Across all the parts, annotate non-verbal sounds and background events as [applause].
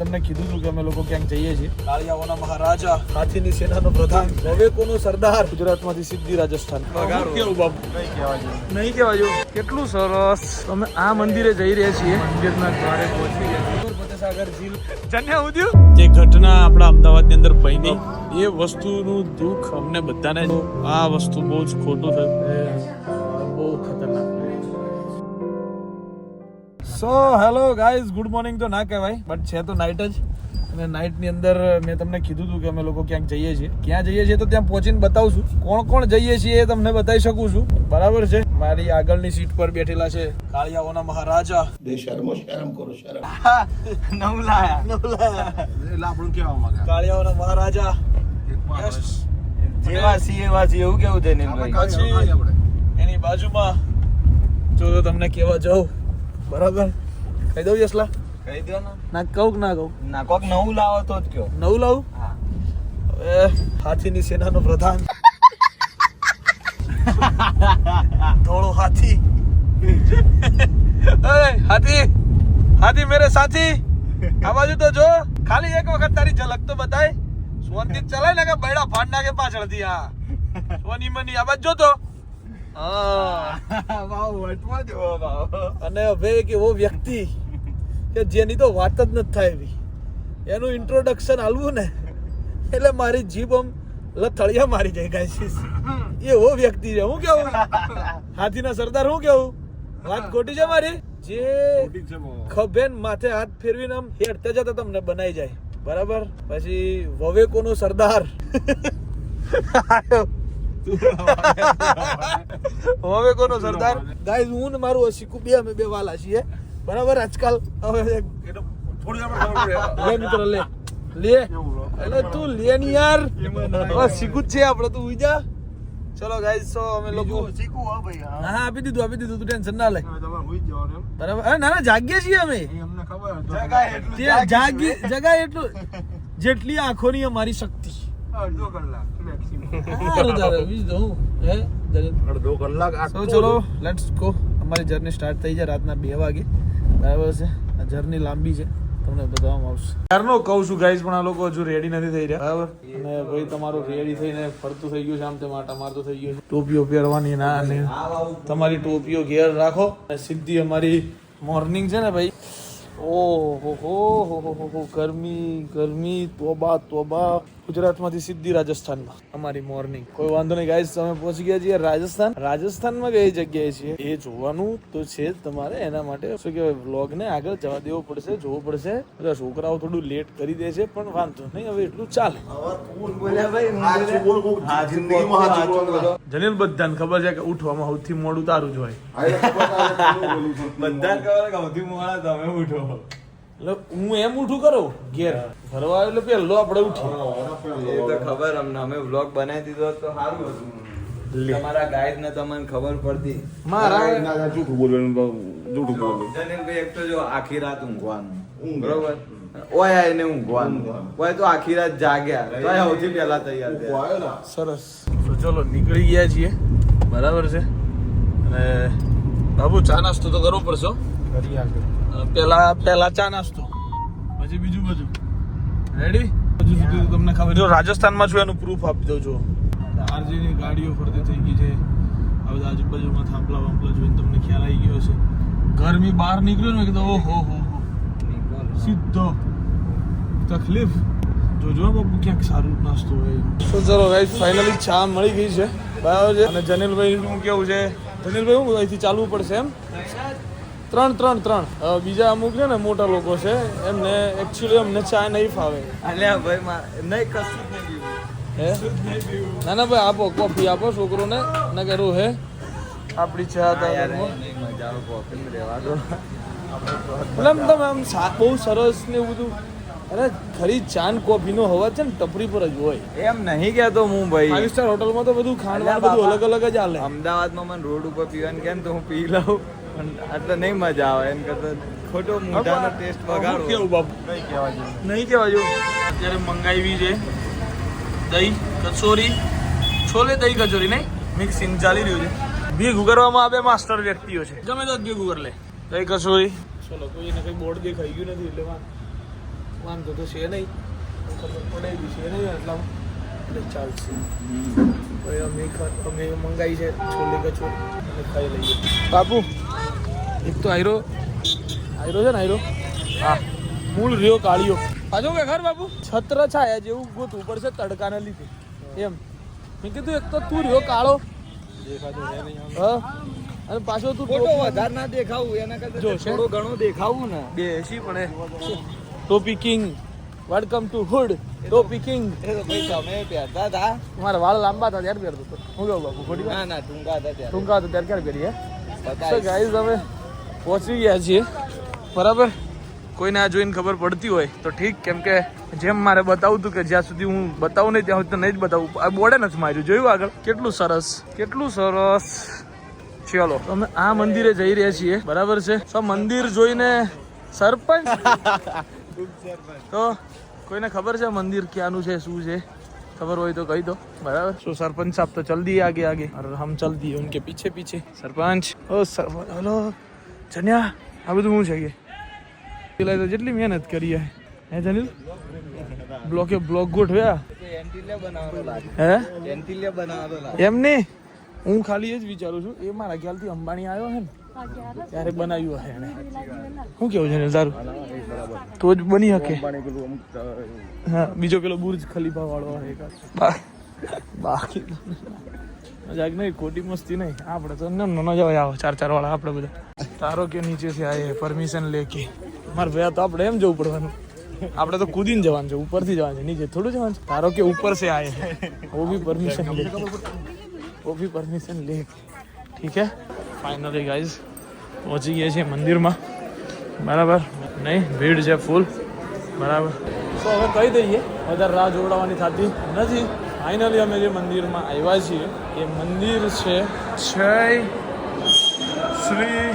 તમને કીધું હતું કે અમે લોકો ક્યાંક જઈએ છીએ. કાળિયાઓના મહારાજા હાથીની સેનાનો પ્રધાન વવેકોનો સરદાર. ગુજરાતમાંથી સિદ્ધિ રાજસ્થાન. નહીં કહેવા જેવું કેટલું સરસ. અમે આ મંદિરે જઈ રહ્યા છીએ. મંદિરના દ્વારે પહોંચી ગયા ફતેસાગર ઝીલ. જન્યા ઉદ્યું? જે ઘટના આપણા અમદાવાદની અંદર બની. એ વસ્તુનું દુઃખ અમને બધાને. આ વસ્તુ બહુ જ ખોટું થયું. So hello guys good morning તો ના કહેવાય બટ છે તો નાઇટ જ. અને નાઇટની અંદર મેં તમને કીધું હતું કે અમે લોકો ક્યાંક જઈએ છીએ. ક્યાં જઈએ છીએ તો ત્યાં પહોંચીને બતાવું છું કોણ કોણ જઈએ છીએ એ તમને બતાવી શકું છું. બરાબર છે? મારી આગળની સીટ પર બેઠેલા છે કાળિયાઓના મહારાજા. બે શરમો શરમ કરો શરમ. [laughs] કાળિયાઓના મહારાજા. જેવા સી એવા સી એવું કેવું છે પછી એની બાજુમાં જો તમને કેવા જાઉં. બરાબર? કહી દઉં યશલા? કહી દો ને. ના કહું ના કહું? ના કોક નવું લાવો તો જ કયો. નવું લાવું? હા. હવે હાથીની સેનાનો પ્રધાન. ધોળો હાથી. [laughs] હાથી! હાથી મેરે સાથી! આ બાજુ તો જો ખાલી એક વખત તારી ઝલક તો બતાય સોનથી ચલાય ને કે બૈડા ફાડ નાખે પાછળથી આ સોની મની આ બાજુ જો [laughs] અને હવે એક એવો વ્યક્તિ કે જેની તો વાત જ નથી થાય એવી. એનું ઇન્ટ્રોડક્શન આલવું ને એટલે મારી જીભ આમ લથળિયા મારી જાય ગાઈસીસ એવો વ્યક્તિ છે. હું કેવું? હાથીના સરદાર હું કેવું? વાત ખોટી છે મારી? જે ખભેન માથે હાથ ફેરવીને આમ હેડતા જતા તમને બનાઈ જાય. બરાબર? પછી વવેકોનો સરદાર. [laughs] વવેકોનો સરદાર? ગાઈઝ હું ને મારું અશીકુ બે અમે બે વાલા છીએ. બરાબર? આજકાલ હવે લે મિત્ર લે. લે. એટલે તું લે ની યાર. બસ શીખું જ છે આપણે તું ઉઈ જા. ચલો ગાઈઝ સો અમે લોકો શીખવું હા ભાઈ હા. હા આપી દીધું આપી દીધું તું ટેન્શન ના લે. બરાબર? હા ના ના જાગીએ છીએ અમે. જગા એટલું જાગી જગા એટલું. જેટલી આંખોની અમારી શક્તિ. અડધો કલાક તો. અડધો કલાક તો ચલો લેટ્સ ગો અમારી જર્ની સ્ટાર્ટ થઈ જાય રાતના બે વાગે. બરાબર છે? જર્ની લાંબી છે. તમને બતાવવામાં આવશે. ક્યારનો કહું છું ગાઈઝ પણ આ લોકો હજુ રેડી નથી થઈ રહ્યા. બરાબર? અને ભાઈ તમારું રેડી થઈને ફરતું થઈ ગયું છે આમ તેમ આટા મારતું થઈ ગયું ટોપીઓ પહેરવાની ના ને તમારી ટોપીઓ ઘેર રાખો. અને સીધી અમારી મોર્નિંગ છે ને ભાઈ? ઓહો હો હો હો હો હો ગરમી ગરમી તોબા તોબા. ગુજરાતમાંથી સીધી રાજસ્થાનમાં. અમારી મોર્નિંગ કોઈ વાંધો નહીં ગાઈસ અમે પહોંચી ગયા છીએ રાજસ્થાન. રાજસ્થાનમાં કઈ જગ્યાએ છીએ? એ જોવાનું તો છે જ તમારે, એના માટે શું કહેવાય વ્લોગ ને આગળ જવા દેવો પડશે, જોવો પડશે. બધા છોકરાઓ થોડું લેટ કરી દે છે, પણ વાંધો નહીં, હવે એટલું ચાલે. જનીલ બધાને ખબર છે કે ઉઠવામાં સૌથી મોડું તારું જ હોય. બધા ખબર સૌથી મોડા તમે ઉઠો. એટલે હું એમ ઉઠું કરું? ઘેર. ફરવા એટલે પેલો આપણે પેલા એ તો ખબર અમને અમે વ્લોગ બનાવી દીધો તો સારું હતું. તમારા ગાઈડ ને તમને ખબર પડતી. મારા ના, ના, જૂઠું બોલવાનું જૂઠું બોલવું જનીલભાઈ એક તો જો આખી રાત ઊંઘવાનું. ઊંઘ. બરોબર? ઓય એને ઊંઘવાનું. ઓય તો આખી રાત જાગ્યા. તો સૌથી પહેલા તૈયાર થયા. સરસ. તો ચલો નીકળી ગયા છીએ. બરાબર છે? અને બાબુ ચા નાસ્તો તો કરવો પડશે કરી અ, પેલા પેલા ચા નાસ્તો. પછી બીજું બધું. રેડી હજુ સુધી તમને ખબર જો રાજસ્થાનમાં છું એનું પ્રૂફ આપી દઉં છું. આરજીની ગાડીઓ ફરતી થઈ ગઈ છે. આ બધા આજુબાજુમાં થાંભલા વાંભલા જોઈને તમને ખ્યાલ આવી ગયો છે ગરમી બહાર નીકળ્યો ને કીધું ઓહો હો હો. સીધો. તકલીફ. જોજો બાપુ ક્યાંક સારું નાસ્તો હોય. તો ચલો ગાઈસ ફાઇનલી ચા મળી ગઈ છે. બરાબર છે? અને જનીલભાઈ નું કેવું છે? જનીલભાઈ હું અહીંથી ચાલવું પડશે એમ? ત્રણ ત્રણ ત્રણ. બીજા અમુક છે ને મોટા લોકો છે એમને એકચ્યુઅલી અમને ચા નહીં ફાવે. અલ્યા ભાઈ નહીં કશું નહીં હે? ના ના ભાઈ આપો કોફી આપો છોકરોને ના કરું હે? આપણી ચા આમ તમે આમ બહુ સરસ ને એવું બધું. અરે ખરી ચાન ને કોફીનો હવા છે ને ટપરી પર જ હોય. એમ નહીં કહેતો હું ફાઈવ ભાઈ સ્ટાર હોટલમાં તો બધું ખાણવાનું બધું અલગ અલગ જ હાલે. અમદાવાદમાં મને રોડ ઉપર પીવાનું કેમ તો હું પી લઉં. પણ એટલે નહીં મજા આવે. એમ કરતા ખોટો મોઢાનો ટેસ્ટ કેવું બાપુ? નહીં કહેવા જેવું. નહીં કેવા જેવું. અત્યારે મંગાવી છે દહીં કચોરી. છોલે દહીં કચોરી નહીં મિક્સિંગ ચાલી રહ્યું છે. ભેગું કરવામાં આ બે માસ્ટર વ્યક્તિઓ છે. ગમે તો ભીગ ઉગર લે. દહીં કચોરી. ચલો કોઈને કંઈ બોર્ડ દેખાઈ ગયું નથી એટલે વાંધો. તો છે નહીં. ખબર પડે બી છે નહીં એટલા એટલે ચાલશે. અમે ખા- અમે મંગાવી છે છોલે કચોરી. ખાઈ લઈએ. બાપુ એક તો આયરો. આયરો છે ને આયરો? હા. મૂળ રહ્યો કાળિયો પાછો કે ખર બાપુ? છત્ર છાયા જેવું ગોતવું પડશે તડકાને લીધે. એમ. મેં કીધું એક તો તું રહ્યો કાળો. હા. અને પાછો તું ફોટો વધારે ના દેખાવું એના કરતા જો થોડો ઘણો દેખાવું ને. બેસી પણ. Topi king. Welcome to hood Topi king. એ તો ભાઈ તમે પહેરતા હતા. મારા વાળ લાંબા હતા ત્યારે પહેરતો હતો. હું કહું બાપુ ના ના ટૂંકા હતા ત્યારે. ટૂંકા હતા ત્યારે ક્યારે પહેરીએ? તો ગાઈઝ અમે પહોંચી ગયા છીએ. બરાબર? કોઈને આ જોઈને ખબર પડતી હોય તો ઠીક કેમ કે જેમ મારે બતાવું હતું કે જ્યાં સુધી હું બતાવું નહીં ત્યાં સુધી નહીં જ બતાવું. આ બોર્ડે નથી માર્યું જોયું આગળ? કેટલું સરસ. કેટલું સરસ. ચલો અમે આ મંદિરે જઈ રહ્યા છીએ. બરાબર છે? તો મંદિર જોઈને સરપંચ? [laughs] તો કોઈને ખબર છે મંદિર ક્યાંનું છે શું છે? ખબર હોય તો કહી દો. બરાબર? શું સરપંચ साहब તો चल આગે આગે? आगे और हम પીછે दिए उनके पीछे पीछे सरपंच જન્યા, આ બધું શું છે કે? તો જેટલી મહેનત કરી હે. હે જનીલ? બ્લોકે બ્લોક ગોઠવ્યા? હે? એમ નહીં? હું ખાલી એ જ વિચારું છું, એ મારા ખ્યાલથી અંબાણી આવ્યો હે ને, ત્યારે બનાવ્યું હે એને શું કેવું છે તારું? તો જ બની શકે હા, બીજો પેલો બુર્જ ખલીફા વાળો બાકી મજાક નહીં, ખોટી મસ્તી નહીં. આપણે તો ન જવાય આવો, ચાર ચાર વાળા, આપણે બધા. તારો કે નીચેથી આયે પરમિશન લેકે મારે ભયા તો આપણે એમ જવું પડવાનું. આપણે તો કૂદીને જવાનું છે ઉપરથી જવાનું છે નીચે થોડું જવાનું છે. તારો કે ઉપર છે આયે વો ભી પરમિશન લે વો ભી પરમિશન લે ઠીક હે? ફાઇનલી ગાઈઝ પહોંચી ગયા છીએ મંદિરમાં. બરાબર? નહીં ભીડ છે ફૂલ બરાબર? તો હવે કહી દઈએ વધારે રાહ જોવડાવવાની થતી નથી. ફાઇનલી અમે જે મંદિરમાં આવ્યા છીએ એ મંદિર છે જય શ્રી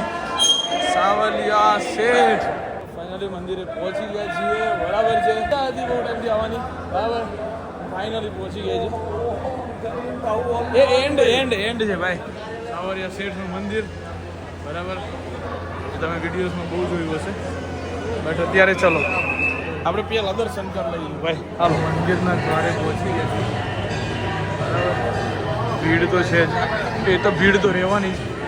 સાવલિયા શેઠ. ફાઇનલી મંદિરે પહોંચી ગયા છીએ. બરાબર છે. હતી બહુ ટાઈમથી આવવાની. બરાબર. ફાઇનલી પહોંચી ગયા છીએ. એ એન્ડ એન્ડ એન્ડ છે ભાઈ. સાવરિયા શેઠનું મંદિર. બરાબર. તમે વિડીયોઝમાં બહુ જોયું હશે. બટ અત્યારે ચલો. આપણે પેલા દર્શન કરી લઈએ. ભાઈ હાલો. મંદિરના દ્વારે પહોંચી ગયા છીએ. બરાબર. ભીડ તો છે જ. એ તો ભીડ તો રહેવાની જ.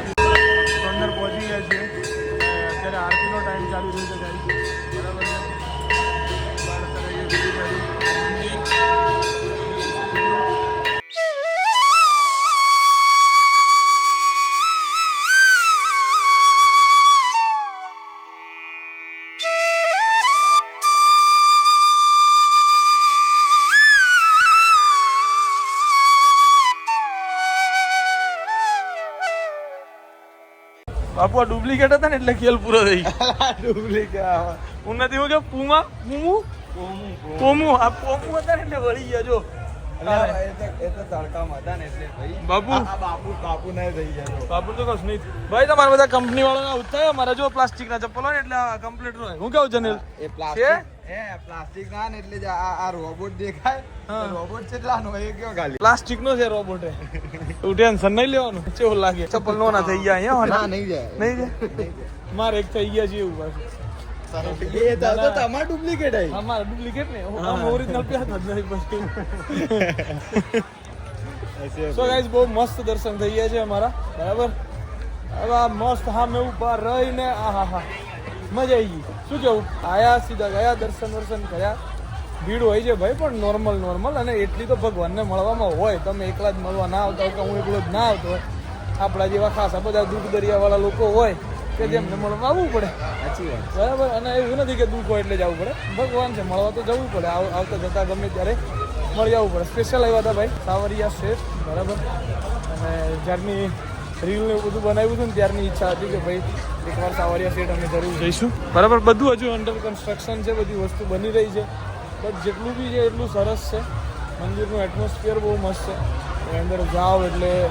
બાપુ આ ડુપ્લિકેટ હતા ને એટલે ખેલ પૂરો થઈ ગયો. ડુપ્લિકેટ હું નથી હું કે પૂમા પૂમું. પોમુ આ પોમુ હતા ને એટલે વળી ગયા જો. ને બાપુ. ના તો. કશું નહીં. ભાઈ તમારા બધા કંપની વાળાના થાય મારા જો પ્લાસ્ટિકના ચપ્પલ હોય એટલે કમ્પ્લીટ રહે હું કેવું એ પ્લાસ્ટિક ના ને એટલે આ રોબોટ દેખાય. રોબોટ કેટલાનો એ કયો ખાલી પ્લાસ્ટિક નો છે રોબોટ તું ટેન્શન નહીં લેવાનું. કેવું લાગે? ચપ્પલ નો ના થઈ ગયા અહીંયા ના નહીં જાય. નહીં છે મારે એક થઈ ગયા છે એવું પાછું. એ તો તો સો ગાઈઝ બહુ મસ્ત દર્શન થઈ ગયા છે અમારા. બરાબર? હવે આ મસ્ત હા મેં ઊભા રહીને આહા હા મજા આવી ગઈ. શું કેવું? આયા સીધા ગયા, દર્શન દર્શન કર્યા. ભીડ હોય છે ભાઈ, પણ નોર્મલ નોર્મલ અને એટલી તો ભગવાનને મળવામાં હોય. તમે એકલા જ મળવા ના આવતા હોય કે હું એકલો જ ના આવતો હોય. આપણા જેવા ખાસા બધા દુઃખ દરિયાવાળા લોકો હોય. કે જેમને મળવા આવવું પડે. સાચી વાત. બરાબર? અને એવું નથી કે દુઃખ હોય એટલે જવું પડે. ભગવાન છે મળવા તો જવું પડે. આવ- આવતા જતા ગમે ત્યારે મળી આવવું પડે. સ્પેશિયલ આવ્યા હતા ભાઈ સાવરિયા શેઠ બરાબર? અને જ્યારની રીલ ને બધું બનાવ્યું હતું ને ત્યારની ઈચ્છા હતી કે ભાઈ એકવાર સાવરિયા શેઠ અમે જરૂર જઈશું. બરાબર? બધું હજુ અંડર કન્સ્ટ્રક્શન છે બધી વસ્તુ બની રહી છે. બટ જેટલું બી છે એટલું સરસ છે. મંદિરનું એટમોસ્ફિયર બહુ મસ્ત છે. અંદર જાઓ એટલે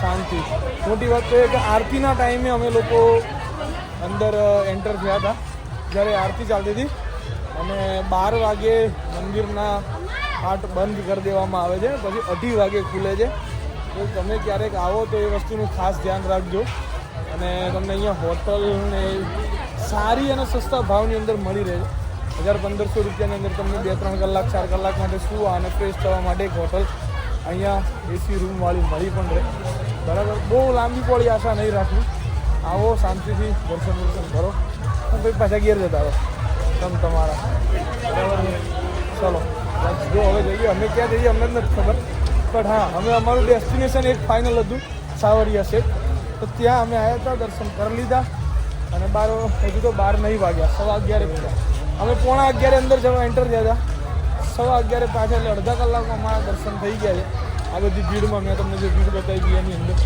શાંતિ. મોટી વાત તો એ કે આરતીના ટાઈમે અમે લોકો અંદર એન્ટર થયા હતા. જ્યારે આરતી ચાલતી હતી. અને બાર વાગે મંદિરના હાટ બંધ કરી દેવામાં આવે છે. પછી અઢી વાગે ખુલે છે. તો તમે ક્યારેક આવો તો એ વસ્તુનું ખાસ ધ્યાન રાખજો. અને તમને અહીંયા હોટલ ને સારી અને સસ્તા ભાવની અંદર મળી રહે છે. હજાર પંદરસો રૂપિયાની અંદર તમને બે ત્રણ કલાક, ચાર કલાક માટે સુવા અને ફ્રેશ થવા માટે એક હોટલ અહીંયા એસી રૂમવાળી મળી પણ રહે. બરાબર? બહુ લાંબી પોળી આશા નહીં રાખવી. આવો શાંતિથી દર્શન દર્શન કરો. અને પછી પાછા ઘેર જતા રહો. તમ તમારા. બરાબર ચલો. જો. હવે જઈએ. અમે ક્યાં જઈએ અમને જ નથી ખબર. બટ હા અમે અમારું ડેસ્ટિનેશન એક ફાઇનલ હતું, સાવરિયા છે તો ત્યાં અમે આવ્યા હતા, દર્શન કરી લીધા. અને બાર હજુ તો બાર નહીં વાગ્યા. સવા અગિયારે ગયા અમે પોણા અગિયારે અંદર જવા એન્ટર થયા હતા. સવા અગિયારે પાછા એટલે અડધા કલાકમાં મારા દર્શન થઈ ગયા છે. આ બધી ભીડમાં મેં તમને જે ભીડ બતાવી હતી એની અંદર.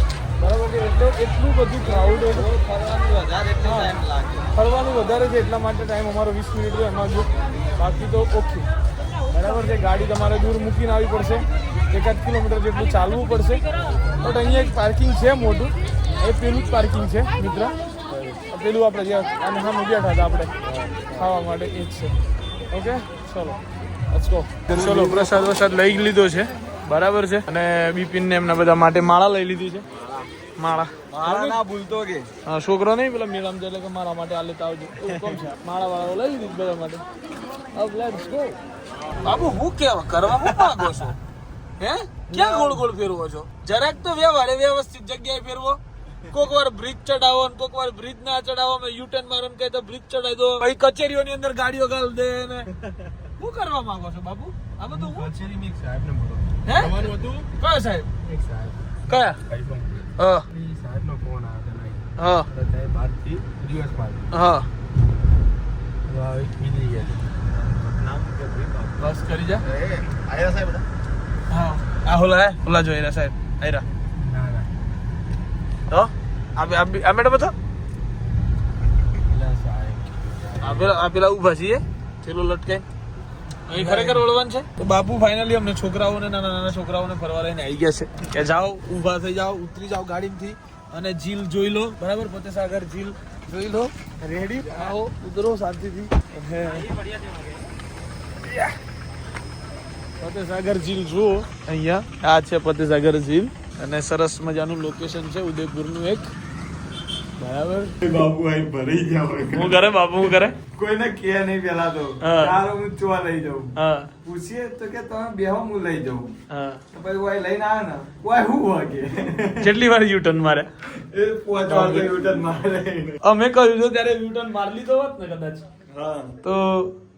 બરાબર છે એટલે એટલું બધું ક્રાઉડ ફરવાનું વધારે હા. ટાઈમ લાગે. ફરવાનું વધારે છે એટલા માટે ટાઈમ અમારો વીસ મિનિટ છે એમાં જો બાકી તો ઓકે. બરાબર છે ગાડી તમારે દૂર મૂકીને આવી પડશે. એકાદ કિલોમીટર જેટલું ચાલવું પડશે. બટ અહીંયા એક પાર્કિંગ છે મોટું. એ પેલું જ પાર્કિંગ છે મિત્ર. પેલું આપણે જે અને હા મૂક્યા હતા આપણે ખાવા માટે એ જ છે. ઓકે ચલો. ચલો પ્રસાદ વરસાદ લઈ લીધો છે. બરાબર છે? અને બિપિન ને એમના બધા માટે માળા લઈ લીધી છે. માળા. મારા ના ભૂલતો કે. હા છોકરો નહીં પેલા જાય એટલે કે મારા માટે આ લેતા આવજો. કોમ છે? માળા વાળા લઈ લીધી બધા માટે. અબ લેટ્સ ગો બાબુ હું કેવા કરવા હું માંગો છો? હે? ક્યાં ગોળ ગોળ ફેરવો છો? જરાક તો વ્યવહારે વ્યવસ્થિત જગ્યાએ ફેરવો. કોક વાર બ્રિજ ચડાવો ને કોક વાર બ્રિજ ના ચડાવો મેં યુટર્ન મારો ને કહે તો બ્રિજ ચડાવી દો. ભાઈ કચેરીઓની અંદર ગાડીઓ ગાલ દે ને. શું કરવા માંગો છો બાબુ આ બધું હું? મિક્સ સાહેબ ને બોલો. હે? તમારું હતું? કયો સાહેબ? એક સાહેબ. કયા? હા. સાહેબ સાહેબનો ફોન આવ્યો હતો હા. તે બાદથી દિવસ પાડી હા. તો આ મિલી ગયા નામ કે ભાઈ બસ કરી જા. આયા સાહેબ હા. આ હોલા હે હોલા જોઈ રહ્યા સાહેબ આયરા. ના ના. તો? આ આ મેડમ હતા સાહેબ. આ પેલા આ પેલા ઊભા છીએ. છેલ્લો લટકે ખરેખર વળવાનું છે? બાપુ ફાઇનલી અમને છોકરાઓને, નાના નાના છોકરાઓને ફરવા લઈને આવી ગયા છે. કે જાઓ, ઊભા થઈ જાઓ, ઉતરી જાઓ ગાડીમાંથી અને ઝીલ જોઈ લો. બરાબર? પોતે સાગર ઝીલ જોઈ લો. રેડી આવો, ઉતરો શાંતિથી. ફતેસાગર ઝીલ જુઓ. અહીંયા આ છે ફતેસાગર ઝીલ અને સરસ મજાનું લોકેશન છે ઉદયપુરનું એક. બરાબર? બાબુ આઈ ભરી ગયા હોય. હું કરે બાપુ હું કરે? કોઈને કે નહીં પેલા તો. હા. હું ચોવા લઈ જાઉં. પૂછીએ તો કે તમે બેહો હું લઈ જાઉં. પછી ઓય લઈને આવે ને. ઓય હું વાગે? કેટલી વાર યુટર્ન મારે? એ અમે કહ્યું તો ત્યારે યુટર્ન માર લીધો હોત ને કદાચ. હા. તો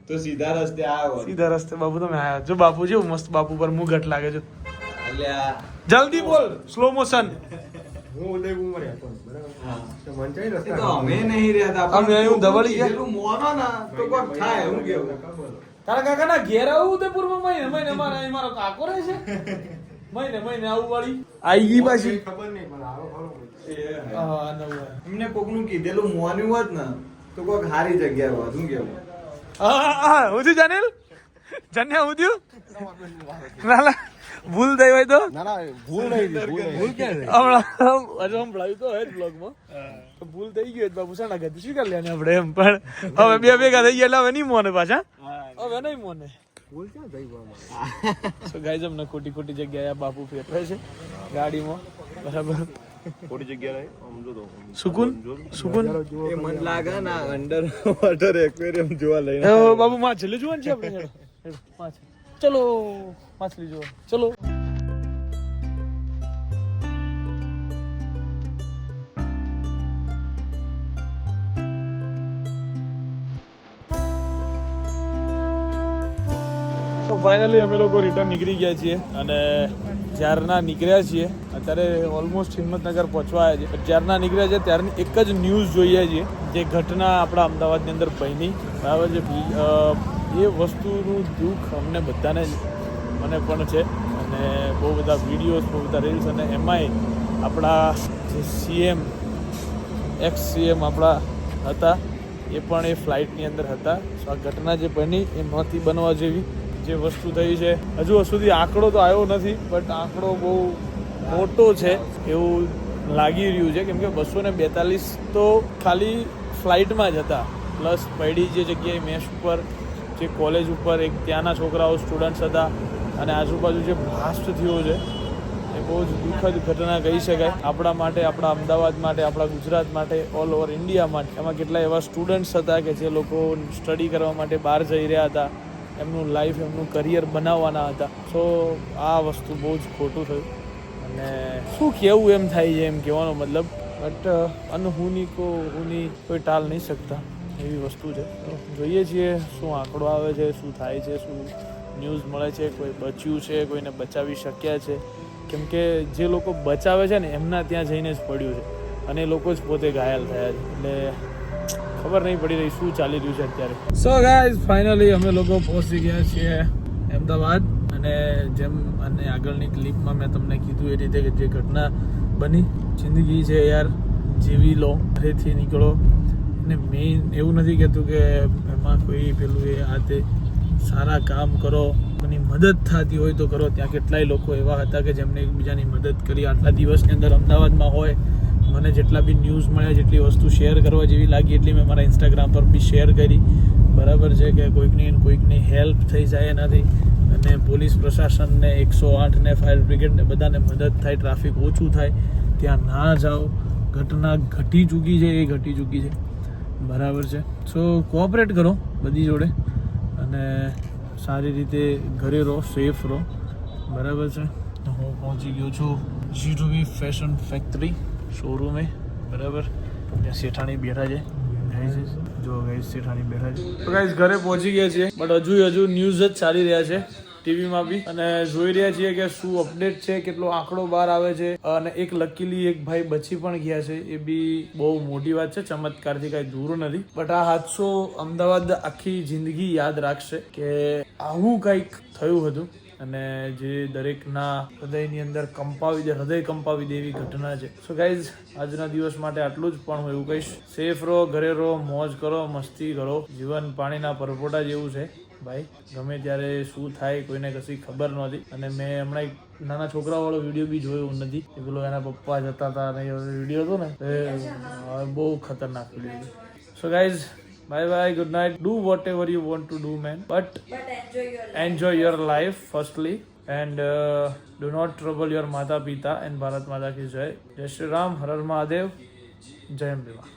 તો સીધા રસ્તે આવ્યો સીધા રસ્તે બાપુ તમે આયા જો બાપુ જેવું મસ્ત બાપુ પર મુગટ લાગે છે અલ્યા. જલ્દી બોલ સ્લો મોશન હું ઉદયપુરમાં રહેતો બરાબર? વંચાઈ રસ્તા તો અમે નહીં રહેતા અમે હું દબડી ગયા? મોનો ના તો કોક થાય હું કેવું? તારા કાકા ના ઘેર આવું ઉદયપુરમાં મહિને મહિને મારા મારો કાકો રહે છે? મહિને મહિને આવું વાળી. આઈ ગઈ પાછી. ખબર નહીં પણ આવો ખરો એમને કોકનું કીધેલું મોન્યું હોત ને તો કોક હારી જગ્યા હોત હું કેવું? હા હા હું થયું જાનેલ? જન્યા હું થયું ના ના. ભૂલ થઈ હોય તો? ના ના ભૂલ નહીં ભૂલ ક્યાં હમણાં હજુ સંભળાયું તો હે. બ્લોગમાં તો ભૂલ થઈ ગઈ હોય તો બાપુ શાના કહેતું સ્વીકાર લેને આપણે એમ? પણ હવે બે ભેગા થઈ ગયા એટલે હવે નહીં મોને પાછા. હવે નહીં મોને. ભૂલ ક્યાં થઈ ગયો સો ગાઈઝ અમને ખોટી ખોટી જગ્યાએ બાપુ ફેરવે છે ગાડીમાં. બરાબર? ખોટી જગ્યા રહી આમ જો તો સુકૂન? સુકૂન એ મન લાગે ના અંડર વોટર એક્વેરિયમ જોવા લઈને. બાબુ માછલી જોવાનું છે આપણે? હેડો, હેડો. ચલો. માછલી જોવા ચલો. ફાઇનલી અમે લોકો રિટર્ન નીકળી ગયા છીએ અને જ્યારના નીકળ્યા છીએ, અત્યારે ઓલમોસ્ટ હિંમતનગર પહોંચવા આવ્યા છે જ્યારના નીકળ્યા છે ત્યારની એક જ ન્યૂઝ જોઈએ છીએ, જે ઘટના આપણા અમદાવાદની અંદર બની. બરાબર છે. એ વસ્તુનું દુઃખ અમને બધાને મને પણ છે. અને બહુ બધા વિડીયોઝ બહુ બધા રીલ્સ અને એમાંય આપણા જે સીએમ એક્સ સીએમ આપણા હતા, એ પણ એ ફ્લાઇટની અંદર હતા. સો આ ઘટના જે બની એ નહોતી બનવા જેવી. જે વસ્તુ થઈ છે. હજુ સુધી આંકડો તો આવ્યો નથી બટ આંકડો બહુ મોટો છે. એવું લાગી રહ્યું છે. કેમ કે બસો ને બેતાલીસ તો ખાલી ફ્લાઇટમાં જ હતા. પ્લસ પૈડી જે જગ્યાએ મેસ ઉપર, જે કોલેજ ઉપર એક ત્યાંના છોકરાઓ સ્ટુડન્ટ્સ હતા અને આજુબાજુ જે બ્લાસ્ટ થયો છે, એ બહુ જ દુઃખદ ઘટના કહી શકાય. આપણા માટે, આપણા અમદાવાદ માટે, આપણા ગુજરાત માટે ઓલ ઓવર ઇન્ડિયા માટે. એમાં કેટલા એવા સ્ટુડન્ટ્સ હતા કે જે લોકો સ્ટડી કરવા માટે બહાર જઈ રહ્યા હતા, એમનું લાઈફ એમનું કરિયર બનાવવાના હતા. સો આ વસ્તુ બહુ જ ખોટું થયું. અને શું કહેવું એમ થાય છે એમ કહેવાનો મતલબ? બટ અનહુની કો હુની કોઈ ટાલ નહીં શકતા એવી વસ્તુ છે. જોઈએ છીએ શું આંકડો આવે છે, શું થાય છે, શું ન્યૂઝ મળે છે, કોઈ બચ્યું છે, કોઈને બચાવી શક્યા છે. કેમ કે જે લોકો બચાવે છે ને, એમના ત્યાં જઈને જ પડ્યું છે. અને એ લોકો જ પોતે ઘાયલ થયા છે. એટલે ખબર નહીં પડી રહી શું ચાલી રહ્યું છે અત્યારે. સો ગાઈઝ ફાઇનલી અમે લોકો પહોંચી ગયા છીએ અમદાવાદ. અને જેમ અને આગળની ક્લિપમાં મેં તમને કીધું એ રીતે કે જે ઘટના બની. જિંદગી છે યાર, જીવી લો, ઘરેથી નીકળો. અને મેઇન એવું નથી કહેતું કે એમાં કોઈ પેલું એ આ તે. સારા કામ કરો એની મદદ થતી હોય તો કરો. ત્યાં કેટલાય લોકો એવા હતા કે જેમને એકબીજાની મદદ કરી. આટલા દિવસની અંદર અમદાવાદમાં હોય, મને જેટલા બી ન્યૂઝ મળ્યા, જેટલી વસ્તુ શેર કરવા જેવી લાગી, એટલી મેં મારા ઇન્સ્ટાગ્રામ પર બી શેર કરી. બરાબર છે કે કોઈકની કોઈકની હેલ્પ થઈ જાય એનાથી. અને પોલીસ પ્રશાસનને એકસો આઠને ફાયર બ્રિગેડને બધાને મદદ થાય ટ્રાફિક ઓછું થાય. ત્યાં ના જાઓ. ઘટના ઘટી ચૂકી છે, એ ઘટી ચૂકી છે. બરાબર છે. સો કોઓપરેટ કરો, બધી જોડે. અને સારી રીતે ઘરે રહો સેફ રહો. બરાબર છે? હું પહોંચી ગયો છું જી બી ફેશન ફેક્ટરી શોરૂમે બરાબર? ત્યાં શેઠાણી બેઠા છે. જો ગાઈઝ શેઠાણી બેઠા છે. તો ગાઈસ ઘરે પહોંચી ગયા છે બટ હજુ હજુ ન્યૂઝ જ ચાલી રહ્યા છે. ટીવીમાં બી. અને જોઈ રહ્યા છીએ કે શું અપડેટ છે, કેટલો આંકડો બહાર આવે છે. અને એક લકીલી એક ભાઈ બચી પણ ગયા છે. એ બી બહુ મોટી વાત છે ચમત્કારથી કાંઈ દૂર નથી. બટ આ હાદસો અમદાવાદ આખી જિંદગી યાદ રાખશે કે આવું કંઈક થયું હતું. અને જે દરેકના હૃદયની અંદર કંપાવી દે, હૃદય કંપાવી દે એવી ઘટના છે. સો ગાઈઝ આજના દિવસ માટે આટલું જ પણ હું એવું કહીશ. સેફ રહો, ઘરે રહો, મોજ કરો, મસ્તી કરો. જીવન પાણીના પરપોટા જેવું છે. ભાઈ ગમે ત્યારે શું થાય કોઈને કશી ખબર નહોતી. અને મેં હમણાં એક નાના છોકરાવાળો વીડિયો બી જોયો નથી એ પેલો એના પપ્પા જતા હતા અને વીડિયો હતો ને એ બહુ ખતરનાક video so guys bye bye good night do whatever you want to do man but enjoy your life firstly and do not trouble your માતા પિતા એન્ડ ભારત માતા કી જય જય શ્રી રામ હર મહાદેવ જય shri